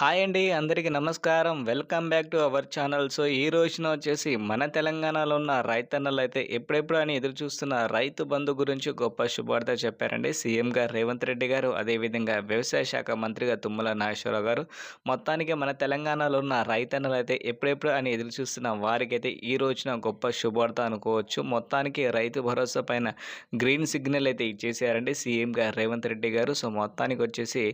Hi అండి అందరికీ నమస్కారం. Welcome back to our channel. So ఈ రోజున వచ్చేసి మన తెలంగాణలో ఉన్న రైతన్నలు అయితే ఎప్పుడెప్పుడు అని ఎదురు చూస్తున్న రైతు బంధు గురించి గొప్ప శుభార్త చెప్పారండి. సీఎం గారు రేవంత్ రెడ్డి గారు అదేవిధంగా వ్యవసాయ శాఖ మంత్రిగా తుమ్మల నాగేశ్వరరావు గారు. మొత్తానికి మన తెలంగాణలో ఉన్న రైతన్నలు అయితే ఎప్పుడెప్పుడు అని ఎదురు చూస్తున్న వారికైతే ఈ రోజున గొప్ప శుభార్త అనుకోవచ్చు. మొత్తానికి రైతు భరోసా పైన గ్రీన్ సిగ్నల్ అయితే ఇచ్చేసారండి సీఎం గారు రేవంత్ రెడ్డి గారు. సో మొత్తానికి వచ్చేసి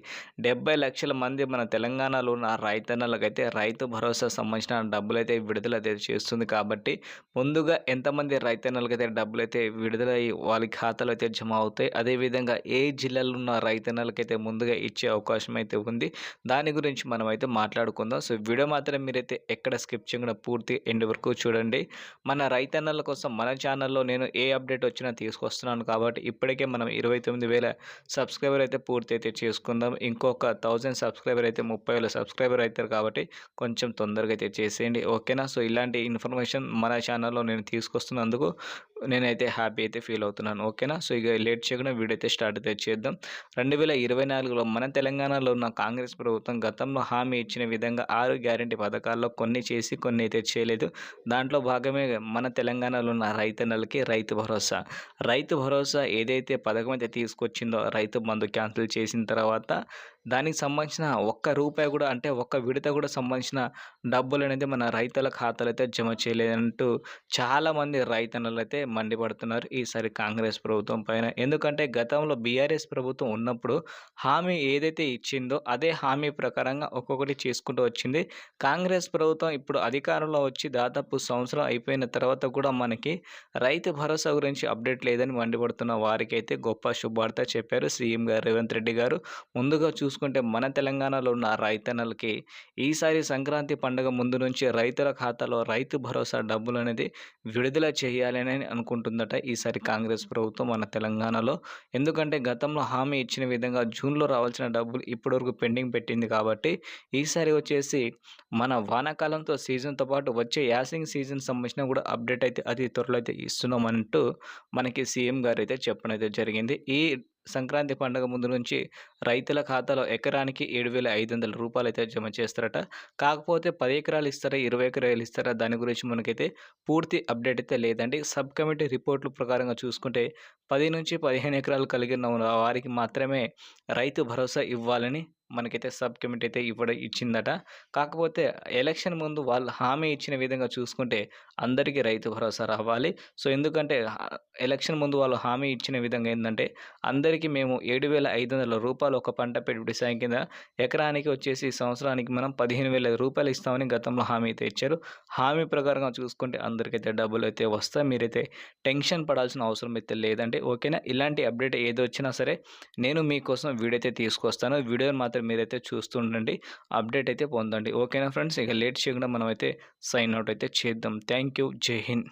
డెబ్బై లక్షల మంది మన తెలంగాణ తెలంగాణలో ఉన్న రైతన్నలకైతే రైతు భరోసా సంబంధించిన డబ్బులు అయితే విడుదల అయితే చేస్తుంది కాబట్టి ముందుగా ఎంతమంది రైతన్నలకైతే డబ్బులు అయితే విడుదల వాళ్ళ ఖాతాలో అయితే జమ అవుతాయి అదేవిధంగా ఏ జిల్లాలో ఉన్న రైతన్నలకైతే ముందుగా ఇచ్చే అవకాశం అయితే ఉంది. దాని గురించి మనం అయితే మాట్లాడుకుందాం. సో వీడియో మాత్రం మీరైతే ఎక్కడ స్కిప్ చేయకుండా పూర్తి ఎండ్ వరకు చూడండి. మన రైతన్నల కోసం మన ఛానల్లో నేను ఏ అప్డేట్ వచ్చినా తీసుకొస్తున్నాను కాబట్టి ఇప్పటికే మనం ఇరవై తొమ్మిది వేల సబ్స్క్రైబర్ అయితే పూర్తి అయితే చేసుకుందాం. ఇంకొక థౌజండ్ సబ్స్క్రైబర్ అయితే ముప్పై వేల సబ్స్క్రైబర్ అవుతారు కాబట్టి కొంచెం తొందరగా అయితే చేసేయండి. ఓకేనా? సో ఇలాంటి ఇన్ఫర్మేషన్ మన ఛానల్లో నేను తీసుకొస్తున్నందుకు నేనైతే హ్యాపీ అయితే ఫీల్ అవుతున్నాను. ఓకేనా? సో ఇక లేట్ చేయకుండా వీడియో అయితే స్టార్ట్ అయితే చేద్దాం. రెండు వేల ఇరవై నాలుగులో మన తెలంగాణలో ఉన్న కాంగ్రెస్ ప్రభుత్వం గతంలో హామీ ఇచ్చిన విధంగా ఆరు గ్యారంటీ పథకాల్లో కొన్ని చేసి కొన్ని అయితే చేయలేదు. దాంట్లో భాగమే మన తెలంగాణలో ఉన్న రైతన్నలకి రైతు భరోసా. రైతు భరోసా ఏదైతే పథకం అయితే తీసుకొచ్చిందో రైతు బంధు క్యాన్సిల్ చేసిన తర్వాత దానికి సంబంధించిన ఒక్క రూపాయి కూడా అంటే ఒక్క విడత కూడా సంబంధించిన డబ్బులు అనేది మన రైతుల ఖాతాలు అయితే జమ చేయలేదంటూ చాలామంది రైతన్నలు అయితే మండిపడుతున్నారు ఈసారి కాంగ్రెస్ ప్రభుత్వం పైన. ఎందుకంటే గతంలో బీఆర్ఎస్ ప్రభుత్వం ఉన్నప్పుడు హామీ ఏదైతే ఇచ్చిందో అదే హామీ ప్రకారంగా ఒక్కొక్కటి చేసుకుంటూ వచ్చింది. కాంగ్రెస్ ప్రభుత్వం ఇప్పుడు అధికారంలో వచ్చి దాదాపు సంవత్సరం అయిపోయిన తర్వాత కూడా మనకి రైతు భరోసా గురించి అప్డేట్ లేదని మండిపడుతున్న వారికి అయితే గొప్ప శుభార్త చెప్పారు సీఎం గారు రేవంత్ రెడ్డి గారు. ముందుగా చూసుకుంటే మన తెలంగాణలో ఉన్న రైతు రైతన్నలకి ఈసారి సంక్రాంతి పండుగ ముందు నుంచి రైతుల ఖాతాలో రైతు భరోసా డబ్బులు అనేది విడుదల చేయాలని అనుకుంటుందట ఈసారి కాంగ్రెస్ ప్రభుత్వం మన తెలంగాణలో. ఎందుకంటే గతంలో హామీ ఇచ్చిన విధంగా జూన్లో రావాల్సిన డబ్బులు ఇప్పటివరకు పెండింగ్ పెట్టింది కాబట్టి ఈసారి వచ్చేసి మన వానాకాలంతో సీజన్తో పాటు వచ్చే యాసింగ్ సీజన్ సంబంధించిన కూడా అప్డేట్ అయితే అది త్వరలో అయితే ఇస్తున్నాం అంటూ మనకి సీఎం గారు అయితే చెప్పడం అయితే జరిగింది. ఈ సంక్రాంతి పండుగ ముందు నుంచి రైతుల ఖాతాలో ఎకరానికి ఏడు వేల ఐదు వందల రూపాయలు అయితే జమ చేస్తారట. కాకపోతే పది ఎకరాలు ఇస్తారా ఇరవై ఎకరాలు ఇస్తారా దాని గురించి మనకైతే పూర్తి అప్డేట్ అయితే లేదండి. సబ్ కమిటీ రిపోర్ట్లు ప్రకారంగా చూసుకుంటే పది నుంచి పదిహేను ఎకరాలు కలిగిన వారికి మాత్రమే రైతు భరోసా ఇవ్వాలని మనకైతే సబ్ కమిటీ అయితే ఇవ్వడ ఇచ్చిందట. కాకపోతే ఎలక్షన్ ముందు వాళ్ళు హామీ ఇచ్చిన విధంగా చూసుకుంటే అందరికీ రైతు భరోసా రావాలి. సో ఎందుకంటే ఎలక్షన్ ముందు వాళ్ళు హామీ ఇచ్చిన విధంగా ఏంటంటే అందరికీ మేము ఏడు వేల ఐదు వందల రూపాయలు ఒక పంట పెట్టుబడి సాయం కింద ఎకరానికి వచ్చేసి సంవత్సరానికి మనం పదిహేను వేల రూపాయలు ఇస్తామని గతంలో హామీ అయితే ఇచ్చారు. హామీ ప్రకారంగా చూసుకుంటే అందరికైతే డబ్బులు అయితే వస్తాయి. మీరైతే టెన్షన్ పడాల్సిన అవసరం అయితే లేదంటే ఓకేనా? ఇలాంటి అప్డేట్ ఏది వచ్చినా సరే నేను మీకోసం వీడియో అయితే తీసుకొస్తాను. వీడియోని మాత్రం మీరైతే చూస్తుండండి. అప్డేట్ అయితే పొందండి. ఓకేనా ఫ్రెండ్స్? ఇక లేట్ చేయకుండా మనం అయితే సైన్ అవుట్ అయితే చేద్దాం. థ్యాంక్ యూ జై హింద్.